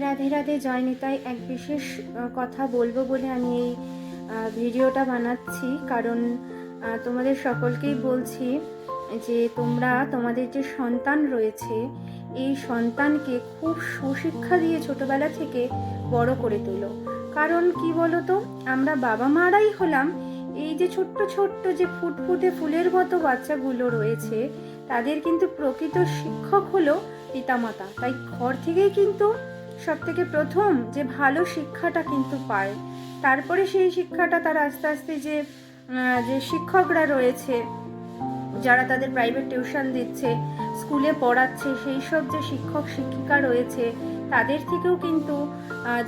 রাধে রাধে জয় নিতাই এক বিশেষ কথা বলব বলে আমি এই ভিডিওটা বানাচ্ছি। কারণ তোমাদের সকলকেই বলছি যে তোমরা, তোমাদের যে সন্তান রয়েছে, এই সন্তানকে খুব সুশিক্ষা দিয়ে ছোটবেলা থেকে বড় করে তোলো। কারণ কি বলো তো আমরা বাবা মারাই হলাম, এই যে ছোট্ট ছোট্ট যে ফুটফুটে ফুলের মতো বাচ্চাগুলো রয়েছে, তাদের কিন্তু প্রকৃত শিক্ষক হলো পিতামাতা। তাই ঘর থেকেই কিন্তু সব থেকে প্রথম যে ভালো শিক্ষাটা কিন্তু পায়। তারপরে সেই শিক্ষাটা তার আস্তে আস্তে যে যে শিক্ষকরা রয়েছে, যারা তাদের প্রাইভেট টিউশন দিচ্ছে স্কুলে পড়াচ্ছে, সেই সব যে শিক্ষক, শিক্ষিকা রয়েছে, তাদের থেকেও কিন্তু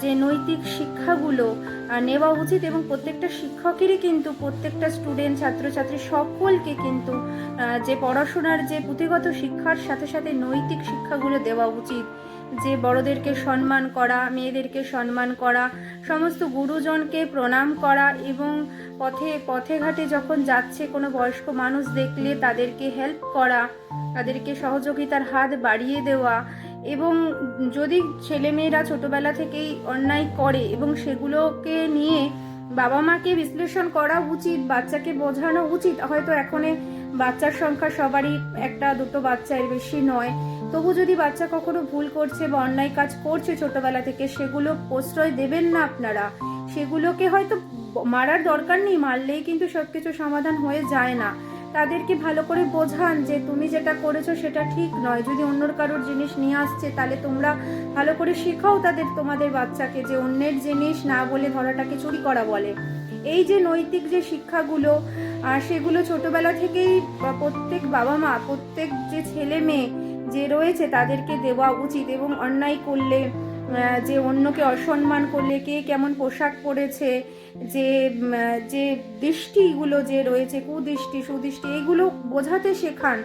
যে নৈতিক শিক্ষাগুলো নেওয়া উচিত এবং প্রত্যেকটা শিক্ষকেরই কিন্তু প্রত্যেকটা স্টুডেন্ট ছাত্রছাত্রী সকলকে কিন্তু যে পড়াশোনার যে পুঁথিগত শিক্ষার সাথে সাথে নৈতিক শিক্ষাগুলো দেওয়া উচিত। যে বড়দেরকে সম্মান করা, মেয়েদেরকে সম্মান করা, সমস্ত গুরুজনকে প্রণাম করা এবং পথে পথে ঘাটে যখন যাচ্ছে কোনো বয়স্ক মানুষ দেখলে তাদেরকে হেল্প করা, তাদেরকে সহযোগিতার হাত বাড়িয়ে দেওয়া এবং যদি ছেলেমেয়েরা ছোটবেলা থেকেই অন্যায় করে এবং সেগুলোকে নিয়ে বাবা মাকে বিশ্লেষণ করা উচিত, বাচ্চাকে বোঝানো উচিত, হয়তো এখনে বাচ্চার সংখ্যা সবারই একটা, দুটো বাচ্চা এর বেশি নয়। তবু যদি বাচ্চা কখনো ভুল করছে বা অন্যায় কাজ করছে ছোটবেলা থেকে, সেগুলো প্রশ্রয় দেবেন না আপনারা। সেগুলোকে হয়তো মারার দরকার নেই, মারলেই কিন্তু সবকিছু সমাধান হয়ে যায় না। তাদেরকে ভালো করে বোঝান যে তুমি যেটা করেছ সেটা ঠিক নয়। যদি অন্যর কারোর জিনিস নিয়ে আসছে, তাহলে তোমরা ভালো করে শেখাও তাদের, তোমাদের বাচ্চাকে যে অন্যের জিনিস না বলে ধরাটাকে চুরি করা বলে। এই যে নৈতিক যে শিক্ষাগুলো সেগুলো ছোটবেলা থেকেই প্রত্যেক বাবা মা, প্রত্যেক যে ছেলে মেয়ে যে রয়েছে তাদেরকে দেওয়া উচিত এবং অন্যায় করলে যে অন্যকে অসম্মান করলে, কে কেমন পোশাক পরেছে, যে যে দৃষ্টিগুলো যে রয়েছে, কুদৃষ্টি, সুদৃষ্টি এইগুলো বোঝাতে শেখান।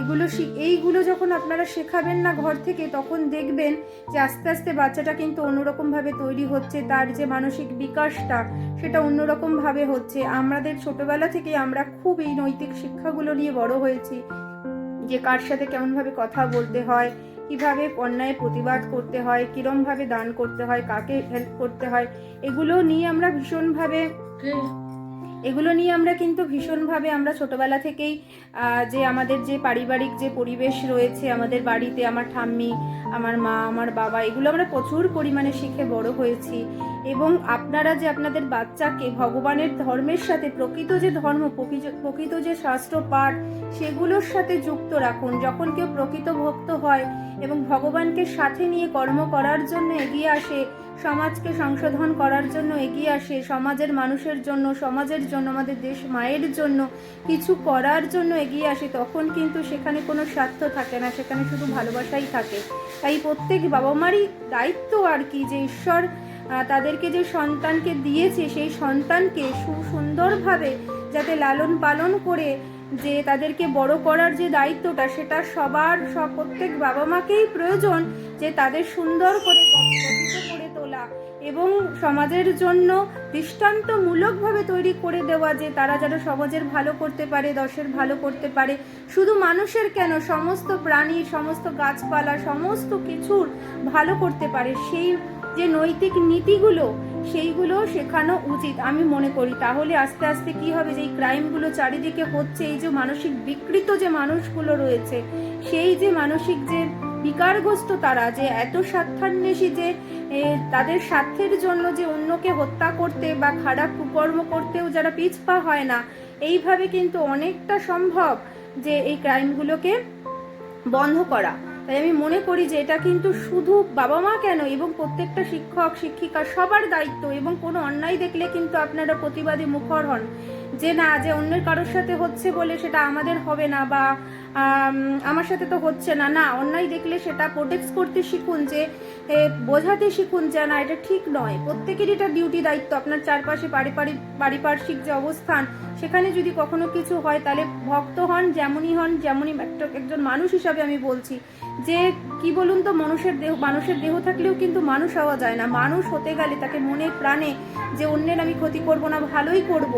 এগুলো এইগুলো যখন আপনারা শেখাবেন না ঘর থেকে, তখন দেখবেন যে আস্তে আস্তে বাচ্চাটা কিন্তু অন্যরকমভাবে তৈরি হচ্ছে, তার যে মানসিক বিকাশটা সেটা অন্যরকমভাবে হচ্ছে। আমাদের ছোটবেলা থেকে আমরা খুব এই নৈতিক শিক্ষাগুলো নিয়ে বড় হয়েছি। যে কার সাথে কেমনভাবে কথা বলতে হয়, কীভাবে অন্যায় প্রতিবাদ করতে হয়, কিরমভাবে দান করতে হয়, কাকে হেল্প করতে হয়, এগুলো নিয়ে আমরা ভীষণভাবে এগুলো নিয়ে আমরা কিন্তু ভীষণভাবে আমরা ছোটবেলা থেকেই যে আমাদের যে পারিবারিক যে পরিবেশ রয়েছে, আমাদের বাড়িতে আমার ঠাম্মি, আমার মা, আমার বাবা, এগুলো আমরা প্রচুর পরিমাণে শিখে বড় হয়েছি। এবং আপনারা যে আপনাদের বাচ্চাকে ভগবানের ধর্মের সাথে প্রকৃত যে ধর্ম, প্রকৃত- যে শাস্ত্র পাঠ, সেগুলোর সাথে যুক্ত রাখুন। যখন কেউ প্রকৃত ভক্ত হয় এবং ভগবানকে সাথে নিয়ে কর্ম করার জন্য এগিয়ে আসে, সমাজকে সংশোধন করার জন্য এগিয়ে আসে, সমাজের মানুষের জন্য, সমাজের জন্য, আমাদের দেশ মায়ের জন্য কিছু করার জন্য এগিয়ে আসে, তখন কিন্তু সেখানে কোনো স্বার্থ থাকে না, সেখানে শুধু ভালোবাসাই থাকে। তাই প্রত্যেক বাবা মারই দায়িত্ব আর কি যে ঈশ্বর তাদেরকে যে সন্তানকে দিয়েছে, সেই সন্তানকে সুসুন্দরভাবে যাতে লালন পালন করে যে তাদেরকে বড় করার যে দায়িত্বটা, সেটা সবার সব প্রত্যেক বাবা মাকেই প্রয়োজন যে তাদের সুন্দর করে করে তোলা এবং সমাজের জন্য দৃষ্টান্তমূলকভাবে তৈরি করে দেওয়া যে তারা যেন সমাজের ভালো করতে পারে, দশের ভালো করতে পারে। শুধু মানুষের কেন, সমস্ত প্রাণী, সমস্ত গাছপালা, সমস্ত কিছুর ভালো করতে পারে, সেই যে নৈতিক নীতিগুলো, সেইগুলো শেখানো উচিত আমি মনে করি। তাহলে আস্তে আস্তে কি হবে যে এই ক্রাইমগুলো চারিদিকে হচ্ছে, এই যে মানসিক বিকৃত যে মানুষগুলো রয়েছে, সেই যে মানসিক যে বিকারগ্রস্ত তারা, যে এত স্বার্থান্বেষী যে তাদের স্বার্থের জন্য যে অন্যকে হত্যা করতে বা খারাপ কুকর্ম করতেও যারা পিছপা হয় না, এইভাবে কিন্তু অনেকটা সম্ভব যে এই ক্রাইমগুলোকে বন্ধ করা। তাই আমি মনে করি যে এটা কিন্তু শুধু বাবা মা কেন, এবং প্রত্যেকটা শিক্ষক, শিক্ষিকা সবার দায়িত্ব, এবং কোনো অন্যায় দেখলে কিন্তু আপনারা প্রতিবাদী মুখর হন। যে না, যে অন্যের কারোর সাথে হচ্ছে বলে সেটা আমাদের হবে না বা আমার সাথে তো হচ্ছে না। না, অন্যায় দেখলে সেটা প্রোটেক্ট করতে শিখুন যে বোঝাতে শিখুন যে, না, এটা ঠিক নয়। প্রত্যেকেরই এটা ডিউটি দায়িত্ব। আপনার চারপাশে পারিপার্শ্বিক যে অবস্থান, সেখানে যদি কখনো কিছু হয়, তাহলে ভক্ত হন, যেমনই হন, যেমনই একটা একজন মানুষ হিসাবে আমি বলছি। যে, কি বলুন তো, মানুষের দেহ মানুষের দেহ থাকলেও কিন্তু মানুষ হওয়া যায় না। মানুষ হতে গেলে তাকে মনে প্রাণে যে, অন্যের আমি ক্ষতি করব না, ভালোই করব।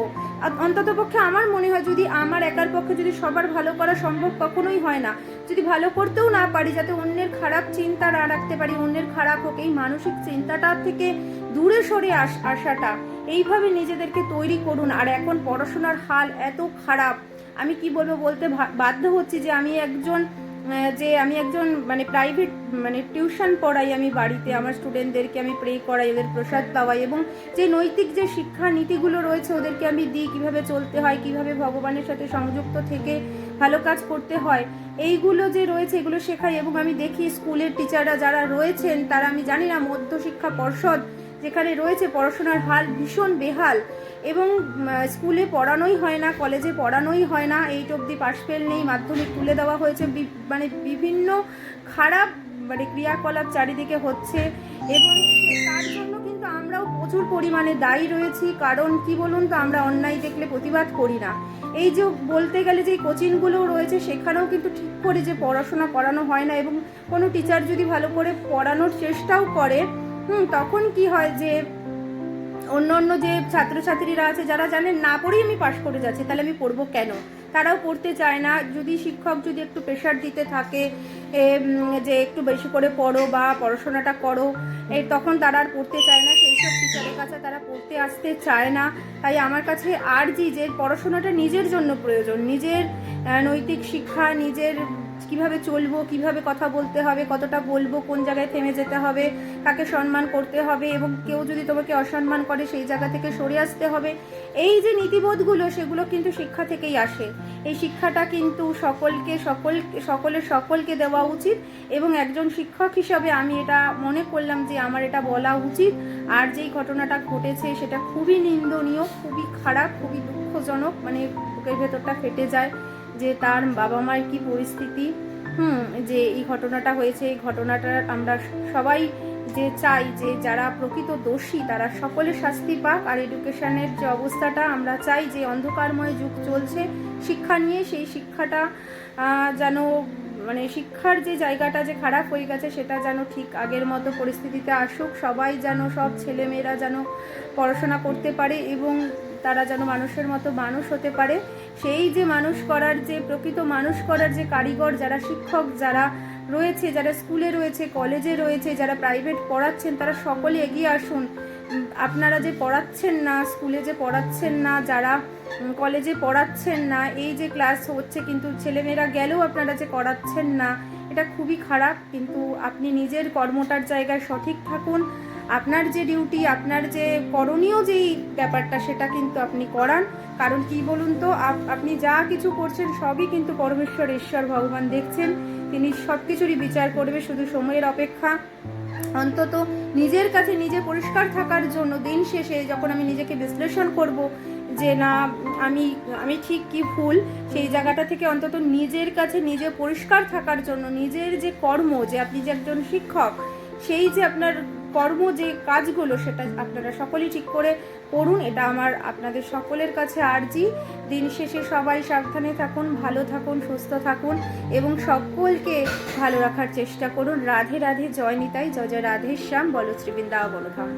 অন্তত পক্ষে আমার মনে হয় যদি আমার একার পক্ষে যদি সবার ভালো করা সম্ভব কখনোই হয় না, যদি ভালো করতেও না পারি যাতে অন্যের খারাপ চিন্তা না রাখতে পারি, অন্যের খারাপ হোক, এই মানসিক চিন্তাটা থেকে দূরে সরে আস, আসাটা, এইভাবে নিজেদেরকে তৈরি করুন। আর এখন পড়াশোনার হাল এত খারাপ, আমি কি বলব বলতে বাধ্য হচ্ছি যে আমি একজন যে আমি একজন মানে প্রাইভেট মানে টিউশন পড়াই আমি বাড়িতে, আমার স্টুডেন্টদেরকে আমি প্রে করাই, ওদের প্রসাদ পাওয়াই এবং যে নৈতিক যে শিক্ষা নীতিগুলো রয়েছে, ওদেরকে আমি দিই কীভাবে চলতে হয়, কীভাবে ভগবানের সাথে সংযুক্ত থেকে ভালো কাজ করতে হয়, এইগুলো যে রয়েছে, এগুলো শেখাই এবং আমি দেখি স্কুলের টিচাররা যারা রয়েছেন, তারা আমি জানি না মধ্যশিক্ষা পর্ষদ যেখানে রয়েছে পড়াশোনার হাল ভীষণ বেহাল এবং স্কুলে পড়ানোই হয় না, কলেজে পড়ানোই হয় না, এইট অবধি পাশ ফেল নেই, মাধ্যমিক তুলে দেওয়া হয়েছে মানে বিভিন্ন খারাপ মানে ক্রিয়াকলাপ চারিদিকে হচ্ছে এবং তার জন্য কিন্তু আমরাও প্রচুর পরিমাণে দায়ী রয়েছি, কারণ কি বলুন তো, আমরা অন্যায় দেখলে প্রতিবাদ করি না। এই যে বলতে গেলে যে কোচিংগুলো রয়েছে, সেখানেও কিন্তু ঠিক করে যে পড়াশোনা করানো হয় না এবং কোনো টিচার যদি ভালো করে পড়ানোর চেষ্টাও করে হুম, তখন কি হয় যে অন্য অন্য যে ছাত্রছাত্রীরা আছে, যারা জানেন না পড়েই আমি পাশ করে যাচ্ছি, তাহলে আমি পড়ব কেন? তারাও পড়তে চায় না। যদি শিক্ষক যদি একটু প্রেশার দিতে থাকে যে একটু বেশি করে পড়ো বা পড়াশোনাটা করো তখন তারা আর পড়তে চায় না। সেই সব টিচারের কাছে তারা পড়তে আসতে চায় না। তাই আমার কাছে আর জি যে পড়াশোনাটা নিজের জন্য প্রয়োজন। নিজের নৈতিক শিক্ষা, নিজের কীভাবে চলবো, কীভাবে কথা বলতে হবে, কতটা বলব, কোন জায়গায় থেমে যেতে হবে, কাকে সম্মান করতে হবে এবং কেউ যদি তোমাকে অসম্মান করে সেই জায়গা থেকে সরে আসতে হবে। এই যে নীতিবোধগুলো, সেগুলো কিন্তু শিক্ষা থেকেই আসে। এই শিক্ষাটা কিন্তু সকলকে, সকল, সকলের সকলকে দেওয়া উচিত এবং একজন শিক্ষক হিসাবে আমি এটা মনে করলাম যে আমার এটা বলা উচিত। আর যেই ঘটনাটা ঘটেছে, সেটা খুবই নিন্দনীয়, খুবই খারাপ, খুবই দুঃখজনক মানে বুকের ভেতরটা ফেটে যায়। যে তার বাবা মায়ের কি পরিস্থিতি? হুম, যে এই ঘটনাটা হয়েছে, এই ঘটনাটা আমরা সবাই যে চাই যে যারা প্রকৃত দোষী, তারা সকলে শাস্তি পাক। আর এডুকেশনের যে অবস্থাটা, আমরা চাই যে অন্ধকারময় যুগ চলছে, শিক্ষা নিয়ে সেই শিক্ষাটা যেন মানে শিক্ষার যে জায়গাটা যে খারাপ হয়ে গেছে, সেটা যেন ঠিক আগের মতো পরিস্থিতিতে আসুক। সবাই যেন, সব ছেলেমেয়েরা যেন পড়াশোনা করতে পারে এবং তারা যেন মানুষের মতো মানুষ হতে পারে। সেই যে মানুষ করার যে, প্রকৃত মানুষ করার যে কারিগর যারা শিক্ষক যারা রয়েছে, যারা স্কুলে রয়েছে, কলেজে রয়েছে, যারা প্রাইভেট পড়াচ্ছেন, তারা সকলে এগিয়ে আসুন। আপনারা যে পড়াচ্ছেন না, স্কুলে যে পড়াচ্ছেন না, যারা কলেজে পড়াচ্ছেন না, এই যে ক্লাস হচ্ছে কিন্তু ছেলেমেয়েরা গেলেও আপনারা যে করাচ্ছেন না, এটা খুবই খারাপ। কিন্তু আপনি নিজের কর্মটার জায়গায় সঠিক থাকুন। আপনার যে ডিউটি আপনার যে করণীয় যেই ব্যাপারটা, সেটা কিন্তু আপনি করান। কারণ কি বলুন তো, আপ- আপনি যা কিছু করছেন, সবই কিন্তু পরমেশ্বর, ঈশ্বর, ভগবান দেখছেন। তিনি সব কিছুরই বিচার করবে, শুধু সময়ের অপেক্ষা। অন্তত নিজের কাছে নিজে পরিষ্কার থাকার জন্য দিন শেষে যখন আমি নিজেকে বিশ্লেষণ করব যে না, আমি আমি ঠিক কি ভুল, সেই জায়গাটা থেকে অন্তত নিজের কাছে নিজে পরিষ্কার থাকার জন্য নিজের যে কর্ম, যে আপনি যে একজন শিক্ষক, সেই যে আপনার কর্ম যে কাজগুলো সেটা আপনারা সকলেই ঠিক করে করুন, এটা আমার আপনাদের সকলের কাছে আর্জি। দিন শেষে সবাই সাবধানে থাকুন, ভালো থাকুন, সুস্থ থাকুন এবং সকলকে ভালো রাখার চেষ্টা করুন। রাধে রাধে, জয় নিতাই, জয় জয় রাধে, শ্যাম, বলো শ্রীবৃন্দা বলধাম